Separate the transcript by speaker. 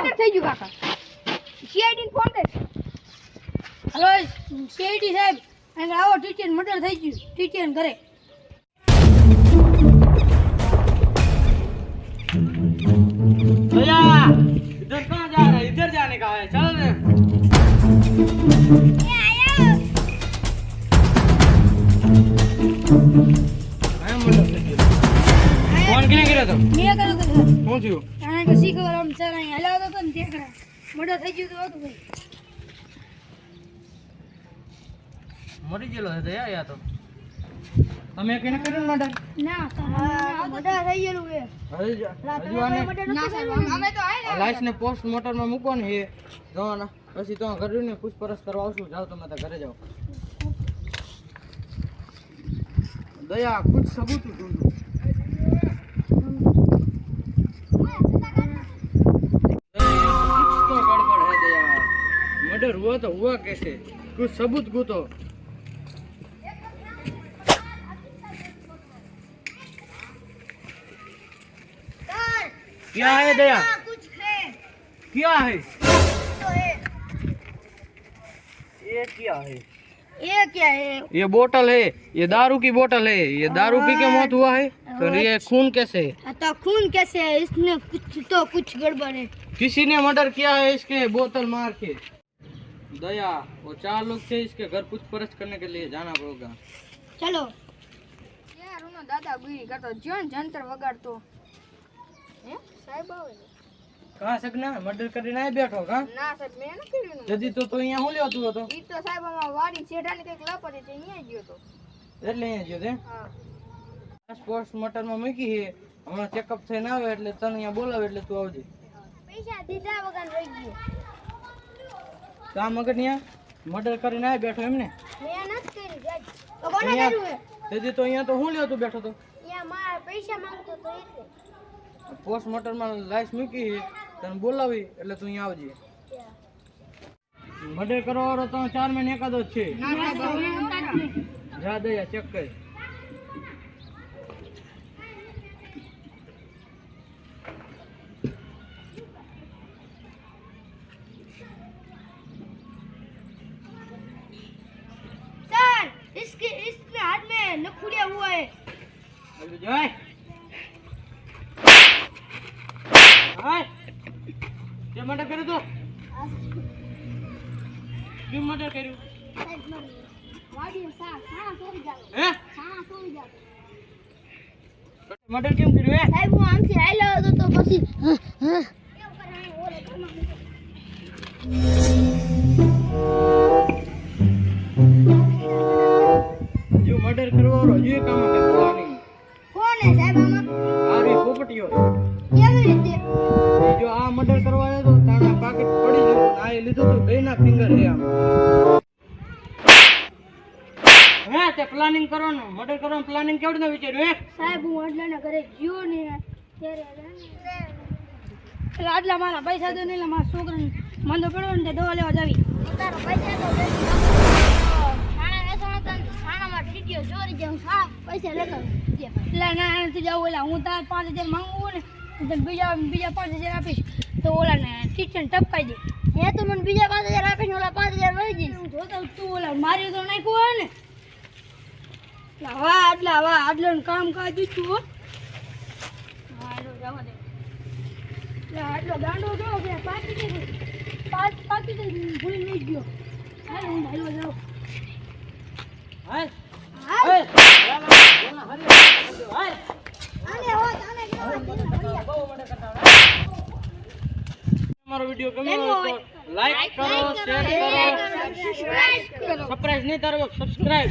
Speaker 1: Murder થઈ ગયું કાકા સીઆઈડી ને ફોન કર
Speaker 2: હલો સીઆઈડી સાહેબ અહીં આવો ટીચર મર્ડર થઈ ગયું ટીચર ઘરે
Speaker 3: भैया इधर कहाँ जा रहा है इधर जाने का है चल रे આમ મંડપ થઈ ગયો. ફોન કેને કર્યો
Speaker 2: મેં કર્યો તો સર
Speaker 3: શું થયું
Speaker 2: કારણ કે શી ખબર આમ સર અહીં હલાવતો હતો ને ત્યાં થઈ ગયો તો હતું ભાઈ.
Speaker 3: મરી ગયેલો દયા યા તો. તમે કેને કર્યું મર્ડર
Speaker 2: ના સર થઈ ગયેલું એ
Speaker 3: હજી જ- હજી આને
Speaker 1: ના અમે તો આયા
Speaker 3: લાશ ને પોસ્ટ છે. જવાના પછી તો ઘરે ને પૂછપરછ કરવા આવશું. જાઓ તમે તો ઘરે જાઓ. દયા કુછ સબૂત ઢૂંઢો. हुआ तो हुआ कैसे? कुछ सबूत गूतो क्या है दया?
Speaker 2: कुछ है
Speaker 3: क्या है?
Speaker 2: तो है।
Speaker 3: ये क्या है?
Speaker 2: ये क्या है?
Speaker 3: ये बोतल है। ये दारू की बोतल है। ये दारू पी के मौत हुआ है। तो ये खून कैसे? है
Speaker 2: तो खून कैसे है? इसने कुछ तो कुछ गड़बड़ है।
Speaker 3: किसी ने मर्डर किया है इसके बोतल मार के? दया वो चार लोग थे इसके घर पूछपरछ करने के लिए जाना पड़ेगा
Speaker 2: चलो
Speaker 1: યાર ઉનો દાદા ગુરી કરતો જોન જંતર વગાડતો હે સાહેબ આવે
Speaker 3: कहाँ सकना मर्डर करने नहीं बैठो कहाँ
Speaker 1: ના સાહેબ મેં ન કર્યું
Speaker 3: जदी तो तो यहाँ हो लियो तू तो
Speaker 1: ઈ તો સાહેબ આમાં વાડી છેડાની કંઈક લપ હતી તે અહીંયા ગયો તો
Speaker 3: એટલે અહીંયા જો તે
Speaker 1: હા
Speaker 3: સ્પોર્ટ્સ મોટરમાં મૂકી છે હમણાં ચેકઅપ થઈને આવે એટલે તને અહીંયા બોલાવે એટલે તું આવજે
Speaker 2: પૈસા દીધા વગર રહી ગયો
Speaker 3: કામ વગર ત્યાં મર્ડર કરીને આ બેઠો એમને.
Speaker 2: મેં નથી કર્યું જાજ તો કોને
Speaker 3: અહીંયા
Speaker 2: કર્યું હે
Speaker 3: તેથી તો અહીંયા તો હું લ્યો તું બેઠો તો?
Speaker 2: અહીંયા મારા પૈસા માંગતો તો એટલે
Speaker 3: પોસ્ટ મોટરમાં લાઈસ મૂકી છે તને બોલાવી એટલે તું અહીંયા આવજે. મર્ડર કરવા વાળો તો ચાર મહિને એકાદો જ છે. જા દયા ચેક કરી.
Speaker 2: सर इसके इसमें हाथ में नखुलिया हुआ है
Speaker 3: હાલો જય હાય તે મર્ડર કર્યું તો કેમ મર્ડર કર્યું
Speaker 2: વાડી સા સા સોરી જાવ
Speaker 3: હે
Speaker 2: સા સોરી જાવ
Speaker 3: મર્ડર કેમ કર્યું હે
Speaker 2: સાહેબ હું આમથી આયલો હતો તો પછી
Speaker 3: જો મર્ડર કરવા વાળો હજુ એક આમાં કઈ બોલા
Speaker 2: કોણ હે સાહેબ આમાં?
Speaker 3: આ પોપટીઓ.
Speaker 2: કેવી રીતે?
Speaker 3: જો આ મર્ડર કરવા આવ્યો તો તારા પાકેટ પડી ગયું. આ એ લીધું તો ગઈના ફિંગર હે આમ. હે તે પ્લાનિંગ કરવાનું. મર્ડર કરવાનું પ્લાનિંગ કેવડું વિચાર્યું હે?
Speaker 2: સાહેબ હું આટલાના ઘરે ગયો ને ત્યારે એટલે આટલા મારા પૈસા દો નહીં મારા છોકરાને માંદો પડ્યો ને દવા લેવા જાવી. પૈસા તો ઠીક્યો ચોરી જાય હું પૈસા લેતા એટલે ના નથી જવું એટલે હું તાર પાંચ હજાર માંગવું ને તને બીજા બીજા પાંચ હજાર આપીશ. તો ઓલાને ટીચર ટપકાઈ દે. હે તો મને બીજા પાંચ હજાર આપીશ ઓલા પાંચ હજાર વળી જઈશ. હું જોતો તું ઓલા માર્યું તો નાખ્યું હોય ને. એટલે વાહ આટલા વાહ આટલું કામ કાજુ છું હો. આટલો દાંડો જો પાકી પાંચ પાકી દે ભૂલી નહીં ગયો. હાલ હું હાલવા જાઉં. હાલ.
Speaker 3: અમારો વિડિયો ગમ્યો
Speaker 2: ગમ્યો
Speaker 3: હોય તો લાઈક કરો શેર કરો
Speaker 2: સબસ્ક્રાઇબ કરો
Speaker 3: સરપ્રાઈઝ નહીં તારો સબસ્ક્રાઇબ